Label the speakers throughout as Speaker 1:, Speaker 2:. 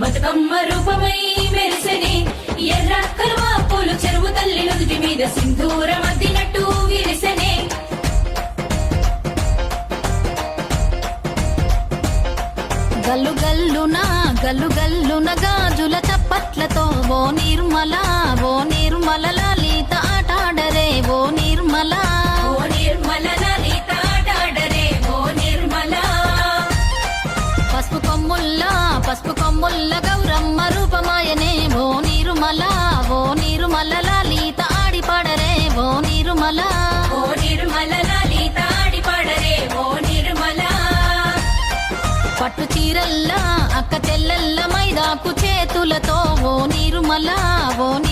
Speaker 1: బతుకమ్మ రూపమై మెరిసెనే. ఎర్ర కలువ పూలు చెరువు తల్లి నుదుటి మీద సింధూరం అద్దినట్టు విరిసెనే.
Speaker 2: గల్లు గల్లున గల్లు గల్లున గాజుల చప్పట్లతో ఓ నిర్మల ఓ నిర్మల పట్టు అక్క చెల్లెల్ల మైదాకు చేతులతో ఓ నిర్మల ఓ నిర్మల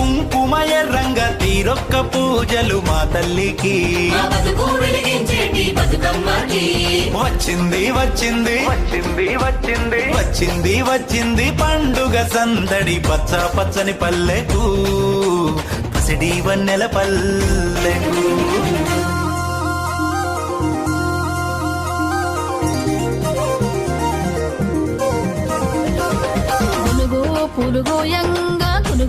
Speaker 3: కుంకుమ ఎర్రంగా తీరొక్క పూజలు మా తల్లికి. వచ్చింది వచ్చింది. వచ్చింది వచ్చింది. వచ్చింది వచ్చింది పండుగ సందడి పచ్చ పచ్చని పల్లెకు. పసిడి వన్నెల పల్లెకు.
Speaker 2: పులుగోయంగా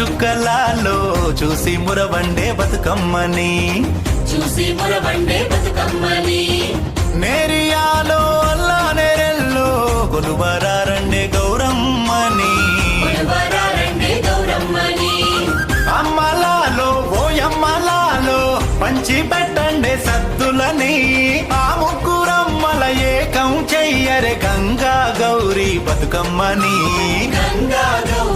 Speaker 3: చుక్కలాలో చూసి మురవండే బతుకమ్మని.
Speaker 1: చూసి మురబండే బతుకమ్మని.
Speaker 3: నేరియాలో అల్లా నేరెల్లో
Speaker 1: కొలువరారండే గౌరమ్మని.
Speaker 3: అమ్మలాలో ఓ అమ్మలాలో పంచి పెట్టండే సద్దులని. ఆ ముగ్గురమ్మల ఏకం చెయ్యరే గంగా గౌరీ బతుకమ్మని.
Speaker 1: గంగా గౌరీ బతుకమ్మని